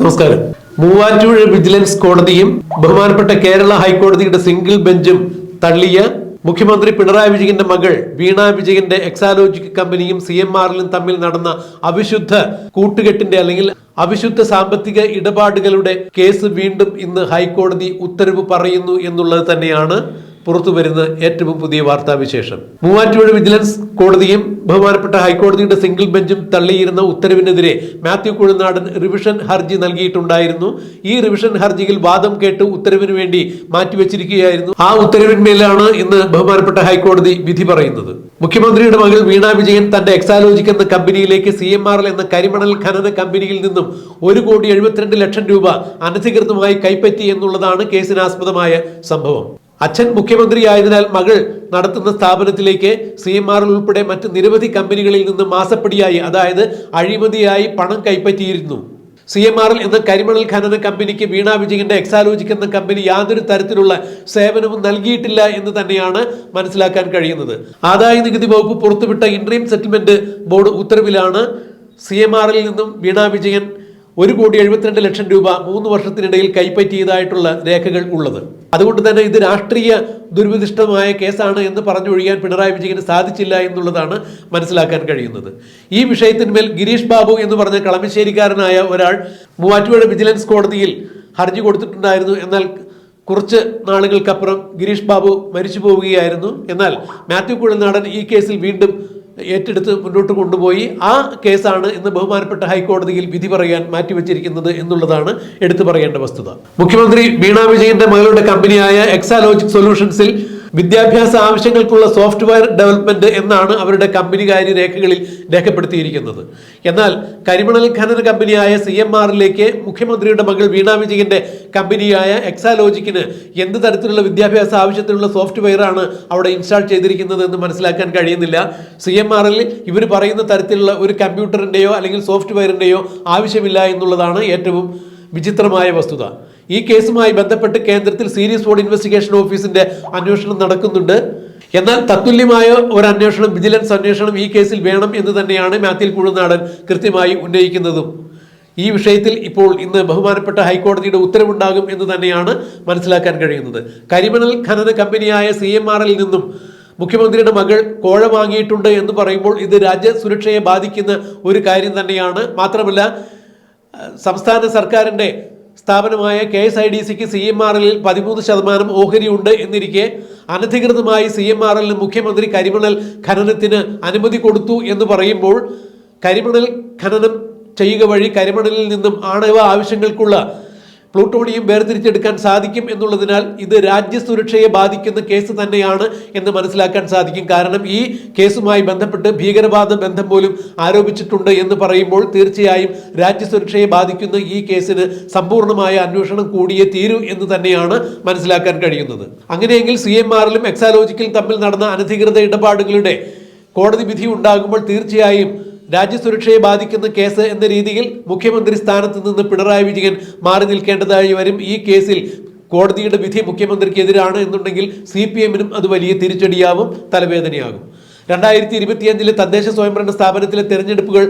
നമസ്കാരം. മൂവാറ്റുപുഴ വിജിലൻസ് കോടതിയും ബഹുമാനപ്പെട്ട കേരള ഹൈക്കോടതിയുടെ സിംഗിൾ ബെഞ്ചും തള്ളിയ മുഖ്യമന്ത്രി പിണറായി വിജയന്റെ മകൾ വീണ വിജയന്റെ എക്സാലോജിക് കമ്പനിയും സി എം ആറിലും തമ്മിൽ നടന്ന അവിശുദ്ധ കൂട്ടുകെട്ടിന്റെ അല്ലെങ്കിൽ അവിശുദ്ധ സാമ്പത്തിക ഇടപാടുകളുടെ കേസ് വീണ്ടും ഇന്ന് ഹൈക്കോടതി ഉത്തരവ് പറയുന്നു എന്നുള്ളത് തന്നെയാണ് പുറത്തു വരുന്ന ഏറ്റവും പുതിയ വാർത്താവിശേഷം. മൂവാറ്റുപുഴ വിജിലൻസ് കോടതിയും ബഹുമാനപ്പെട്ട ഹൈക്കോടതിയുടെ സിംഗിൾ ബെഞ്ചും തള്ളിയിരുന്ന ഉത്തരവിനെതിരെ മാത്യു കുഴനാടൻ റിവിഷൻ ഹർജി നൽകിയിട്ടുണ്ടായിരുന്നു. ഈ റിവിഷൻ ഹർജിയിൽ വാദം കേട്ട് ഉത്തരവിന് വേണ്ടി മാറ്റിവെച്ചിരിക്കുകയായിരുന്നു. ആ ഉത്തരവിന്മേലാണ് ഇന്ന് ബഹുമാനപ്പെട്ട ഹൈക്കോടതി വിധി പറയുന്നത്. മുഖ്യമന്ത്രിയുടെ മകൾ വീണ വിജയൻ തന്റെ എക്സാലോജിക് എന്ന കമ്പനിയിലേക്ക് സി എം ആർ എൽ എന്ന കരിമണൽ ഖനന കമ്പനിയിൽ നിന്നും ഒരു കോടി എഴുപത്തിരണ്ട് ലക്ഷം രൂപ അനധികൃതമായി കൈപ്പറ്റി എന്നുള്ളതാണ് കേസിനാസ്പദമായ സംഭവം. അച്ഛൻ മുഖ്യമന്ത്രിയായതിനാൽ മകൾ നടത്തുന്ന സ്ഥാപനത്തിലേക്ക് സി എം ആർ ഉൾപ്പെടെ മറ്റ് നിരവധി കമ്പനികളിൽ നിന്ന് മാസപ്പടിയായി അതായത് അഴിമതിയായി പണം കൈപ്പറ്റിയിരുന്നു. സി എം ആർ എൽ എന്ന കരിമണൽ ഖനന കമ്പനിക്ക് വീണ വിജയന്റെ എക്സാലോജിക് എന്ന കമ്പനി യാതൊരു തരത്തിലുള്ള സേവനവും നൽകിയിട്ടില്ല എന്ന് തന്നെയാണ് മനസ്സിലാക്കാൻ കഴിയുന്നത്. ആദായ നികുതി വകുപ്പ് പുറത്തുവിട്ട ഇൻട്രീം സെറ്റിൽമെന്റ് ബോർഡ് ഉത്തരവിലാണ് സി നിന്നും വീണ വിജയൻ ഒരു കോടി എഴുപത്തിരണ്ട് ലക്ഷം രൂപ മൂന്ന് വർഷത്തിനിടയിൽ കൈപ്പറ്റിയതായിട്ടുള്ള രേഖകൾ ഉള്ളത്. അതുകൊണ്ട് തന്നെ ഇത് രാഷ്ട്രീയ ദുർവിധിഷ്ഠമായ കേസാണ് എന്ന് പറഞ്ഞൊഴിയാൻ പിണറായി വിജയന് സാധിച്ചില്ല എന്നുള്ളതാണ് മനസ്സിലാക്കാൻ കഴിയുന്നത്. ഈ വിഷയത്തിന്മേൽ ഗിരീഷ് ബാബു എന്ന് പറഞ്ഞ കളമശ്ശേരിക്കാരനായ ഒരാൾ മൂവാറ്റുപുഴ വിജിലൻസ് കോടതിയിൽ ഹർജി കൊടുത്തിട്ടുണ്ടായിരുന്നു. എന്നാൽ കുറച്ച് നാളുകൾക്കപ്പുറം ഗിരീഷ് ബാബു മരിച്ചു പോവുകയായിരുന്നു എന്നാൽ മാത്യു കുഴൽനാടൻ ഈ കേസിൽ വീണ്ടും ഏറ്റെടുത്ത് മുന്നോട്ട് കൊണ്ടുപോയി. ആ കേസാണ് ഇന്ന് ബഹുമാനപ്പെട്ട ഹൈക്കോടതിയിൽ വിധി പറയാൻ മാറ്റിവെച്ചിരിക്കുന്നത് എന്നുള്ളതാണ് എടുത്തു പറയേണ്ട വസ്തുത. മുഖ്യമന്ത്രി വീണ വിജയന്റെ മകളുടെ കമ്പനിയായ എക്സാലോജിക് സൊല്യൂഷൻസിൽ വിദ്യാഭ്യാസ ആവശ്യങ്ങൾക്കുള്ള സോഫ്റ്റ്വെയർ ഡെവലപ്മെന്റ് എന്നാണ് അവരുടെ കമ്പനികാര്യ രേഖകളിൽ രേഖപ്പെടുത്തിയിരിക്കുന്നത്. എന്നാൽ കരിമണൽ ഖനന കമ്പനിയായ സി എം ആറിലേക്ക് മുഖ്യമന്ത്രിയുടെ മകൾ വീണ വിജയന്റെ കമ്പനിയായ എക്സാലോജിക്കിന് എന്ത് തരത്തിലുള്ള വിദ്യാഭ്യാസ ആവശ്യത്തിനുള്ള സോഫ്റ്റ്വെയർ ആണ് അവിടെ ഇൻസ്റ്റാൾ ചെയ്തിരിക്കുന്നത് എന്ന് മനസ്സിലാക്കാൻ കഴിയുന്നില്ല. സി എം ആറിൽ ഇവർ പറയുന്ന തരത്തിലുള്ള ഒരു കമ്പ്യൂട്ടറിന്റെയോ അല്ലെങ്കിൽ സോഫ്റ്റ്വെയറിന്റെയോ ആവശ്യമില്ല എന്നുള്ളതാണ് ഏറ്റവും വിചിത്രമായ വസ്തുത. ഈ കേസുമായി ബന്ധപ്പെട്ട് കേന്ദ്രത്തിൽ സീരിയസ് ഫ്രോഡ് ഇൻവെസ്റ്റിഗേഷൻ ഓഫീസിന്റെ അന്വേഷണം നടക്കുന്നുണ്ട്. എന്നാൽ തത്തുല്യമായ ഒരു അന്വേഷണം വിജിലൻസ് അന്വേഷണം ഈ കേസിൽ വേണം എന്ന് തന്നെയാണ് മാത്യു കുഴുനാടൻ കൃത്യമായി ഉന്നയിക്കുന്നതും. ഈ വിഷയത്തിൽ ഇപ്പോൾ ഇന്ന് ബഹുമാനപ്പെട്ട ഹൈക്കോടതിയുടെ ഉത്തരവുണ്ടാകും എന്ന് തന്നെയാണ് മനസ്സിലാക്കാൻ കഴിയുന്നത്. കരിമണൽ ഖനന കമ്പനിയായ സി എം ആറിൽ നിന്നും മുഖ്യമന്ത്രിയുടെ മകൾ കോഴ വാങ്ങിയിട്ടുണ്ട് എന്ന് പറയുമ്പോൾ ഇത് രാജ്യ സുരക്ഷയെ ബാധിക്കുന്ന ഒരു കാര്യം തന്നെയാണ്. മാത്രമല്ല സംസ്ഥാന സർക്കാരിന്റെ സ്ഥാപനമായ കെ എസ് ഐ ഡി സിക്ക് സി എം ആർ എല്ലിൽ പതിമൂന്ന് ശതമാനം ഓഹരിയുണ്ട് എന്നിരിക്കെ അനധികൃതമായി സി എം ആർ എല്ലിന് മുഖ്യമന്ത്രി കരിമണൽ ഖനനത്തിന് അനുമതി കൊടുത്തു എന്ന് പറയുമ്പോൾ കരിമണൽ ഖനനം ചെയ്യുക വഴി കരിമണലിൽ നിന്നും ആണവ ആവശ്യങ്ങൾക്കുള്ള പ്ലൂട്ടോണിയം വേർതിരിച്ചെടുക്കാൻ സാധിക്കും എന്നുള്ളതിനാൽ ഇത് രാജ്യസുരക്ഷയെ ബാധിക്കുന്ന കേസ് തന്നെയാണ് എന്ന് മനസ്സിലാക്കാൻ സാധിക്കും. കാരണം ഈ കേസുമായി ബന്ധപ്പെട്ട് ഭീകരവാദ ബന്ധം പോലും ആരോപിച്ചിട്ടുണ്ട് എന്ന് പറയുമ്പോൾ തീർച്ചയായും രാജ്യസുരക്ഷയെ ബാധിക്കുന്ന ഈ കേസിന് സമ്പൂർണമായ അന്വേഷണം കൂടിയേ തീരൂ എന്ന് തന്നെയാണ് മനസ്സിലാക്കാൻ കഴിയുന്നത്. അങ്ങനെയെങ്കിൽ സി എം ആറിലും എക്സാലോജിക്കലും തമ്മിൽ നടന്ന അനധികൃത ഇടപാടുകളുടെ കോടതി വിധി ഉണ്ടാകുമ്പോൾ തീർച്ചയായും രാജ്യസുരക്ഷയെ ബാധിക്കുന്ന കേസ് എന്ന രീതിയിൽ മുഖ്യമന്ത്രി സ്ഥാനത്ത് നിന്ന് പിണറായി വിജയൻ മാറി നിൽക്കേണ്ടതായി വരും. ഈ കേസിൽ കോടതിയുടെ വിധി മുഖ്യമന്ത്രിക്കെതിരാണ് എന്നുണ്ടെങ്കിൽ സി പി എമ്മിനും അത് വലിയ തിരിച്ചടിയാവും തലവേദനയാകും. രണ്ടായിരത്തി ഇരുപത്തിയഞ്ചിലെ തദ്ദേശ സ്വയംഭരണ സ്ഥാപനത്തിലെ തെരഞ്ഞെടുപ്പുകൾ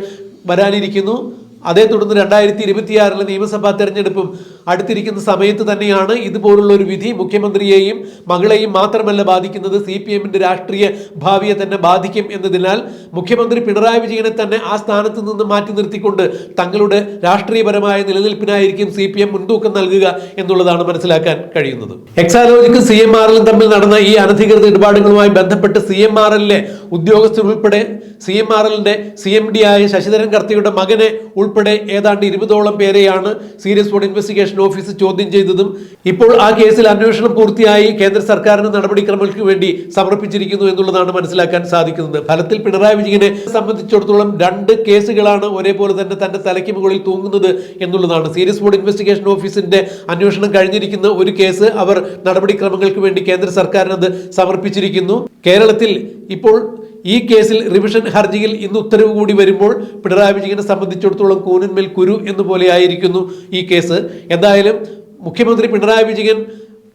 വരാനിരിക്കുന്നു. അതേ തുടർന്ന് രണ്ടായിരത്തി ഇരുപത്തിയാറിലെ നിയമസഭാ തെരഞ്ഞെടുപ്പും അടുത്തിരിക്കുന്ന സമയത്ത് തന്നെയാണ് ഇതുപോലുള്ള ഒരു വിധി മുഖ്യമന്ത്രിയെയും മകളെയും മാത്രമല്ല ബാധിക്കുന്നത്. സി പി എമ്മിന്റെ രാഷ്ട്രീയ ഭാവിയെ തന്നെ ബാധിക്കും എന്നതിനാൽ മുഖ്യമന്ത്രി പിണറായി വിജയനെ തന്നെ ആ സ്ഥാനത്ത് നിന്ന് മാറ്റി നിർത്തിക്കൊണ്ട് തങ്ങളുടെ രാഷ്ട്രീയപരമായ നിലനിൽപ്പിനായിരിക്കും സി പി എം മുൻതൂക്കം നൽകുക എന്നുള്ളതാണ് മനസ്സിലാക്കാൻ കഴിയുന്നത്. എക്സാലോജിക്കും സി എം ആർ എല്ലും തമ്മിൽ നടന്ന ഈ അനധികൃത ഇടപാടുകളുമായി ബന്ധപ്പെട്ട് സി എം ആർ എല്ലിലെ ഉദ്യോഗസ്ഥർ ഉൾപ്പെടെ സി എം ആർ എല്ലിന്റെ സി എം ഡി ആയ ശശിധരൻ കർത്തിയുടെ മകനെ ഉൾപ്പെടെ ഏതാണ്ട് ഇരുപതോളം പേരെയാണ് സീരിയസ് ഫോഡ് ഇൻവെസ്റ്റിഗേഷൻ ഓഫീസ് ചോദ്യം ചെയ്തതും. ഇപ്പോൾ ആ കേസിൽ അന്വേഷണം പൂർത്തിയായി കേന്ദ്ര സർക്കാരിന് നടപടിക്രമങ്ങൾക്ക് വേണ്ടി സമർപ്പിച്ചിരിക്കുന്നു എന്നുള്ളതാണ് മനസ്സിലാക്കാൻ സാധിക്കുന്നത്. ഫലത്തിൽ പിണറായി വിജയനെ സംബന്ധിച്ചിടത്തോളം രണ്ട് കേസുകളാണ് ഒരേപോലെ തന്നെ തന്റെ തലയ്ക്ക് മുകളിൽ തൂങ്ങുന്നത് എന്നുള്ളതാണ്. സീരിയസ് ഫോഡ് ഇൻവെസ്റ്റിഗേഷൻ ഓഫീസിന്റെ അന്വേഷണം കഴിഞ്ഞിരിക്കുന്ന ഒരു കേസ് അവർ നടപടിക്രമങ്ങൾക്ക് വേണ്ടി കേന്ദ്ര സർക്കാരിന് അത് സമർപ്പിച്ചിരിക്കുന്നു. കേരളത്തിൽ ഇപ്പോൾ ഈ കേസിൽ റിവിഷൻ ഹർജിയിൽ ഇന്ന് ഉത്തരവ് കൂടി വരുമ്പോൾ പിണറായി വിജയനെ സംബന്ധിച്ചിടത്തോളം കൂനിന്മേൽ കുരു എന്ന പോലെ ആയിരിക്കുന്നു ഈ കേസ്. എന്തായാലും മുഖ്യമന്ത്രി പിണറായി വിജയൻ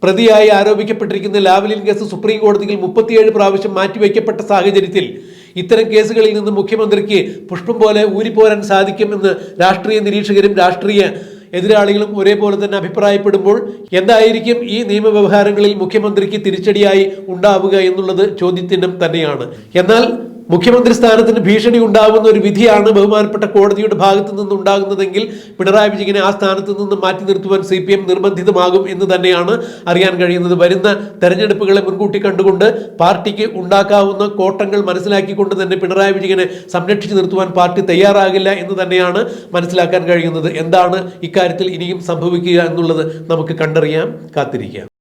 പ്രതിയായി ആരോപിക്കപ്പെട്ടിരിക്കുന്ന ലാവലിൻ കേസ് സുപ്രീം കോടതിയിൽ മുപ്പത്തിയേഴ് പ്രാവശ്യം മാറ്റിവെക്കപ്പെട്ട സാഹചര്യത്തിൽ ഇത്തരം കേസുകളിൽ നിന്ന് മുഖ്യമന്ത്രിക്ക് പുഷ്പം പോലെ ഊരിപ്പോരാൻ സാധിക്കുമെന്ന് രാഷ്ട്രീയ നിരീക്ഷകരും രാഷ്ട്രീയ എതിരാളികളും ഒരേപോലെ തന്നെ അഭിപ്രായപ്പെടുമ്പോൾ എന്തായിരിക്കും ഈ നിയമവ്യവഹാരങ്ങളിൽ മുഖ്യമന്ത്രിക്ക് തിരിച്ചടിയായി ഉണ്ടാവുക എന്നുള്ളത് ചോദ്യചിഹ്നം തന്നെയാണ്. എന്നാൽ മുഖ്യമന്ത്രി സ്ഥാനത്തിന് ഭീഷണി ഉണ്ടാകുന്ന ഒരു വിധിയാണ് ബഹുമാനപ്പെട്ട കോടതിയുടെ ഭാഗത്തു നിന്ന് ഉണ്ടാകുന്നതെങ്കിൽ പിണറായി വിജയനെ ആ സ്ഥാനത്ത് നിന്ന് മാറ്റി നിർത്തുവാൻ സി പി എം നിർബന്ധിതമാകും എന്ന് തന്നെയാണ് അറിയാൻ കഴിയുന്നത്. വരുന്ന തെരഞ്ഞെടുപ്പുകളെ മുൻകൂട്ടി കണ്ടുകൊണ്ട് പാർട്ടിക്ക് ഉണ്ടാക്കാവുന്ന കോട്ടങ്ങൾ മനസ്സിലാക്കിക്കൊണ്ട് തന്നെ പിണറായി വിജയനെ സംരക്ഷിച്ചു നിർത്തുവാൻ പാർട്ടി തയ്യാറാകില്ല എന്ന് തന്നെയാണ് മനസ്സിലാക്കാൻ കഴിയുന്നത്. എന്താണ് ഇക്കാര്യത്തിൽ ഇനിയും സംഭവിക്കുക എന്നുള്ളത് നമുക്ക് കണ്ടറിയാം കാത്തിരിക്കാം.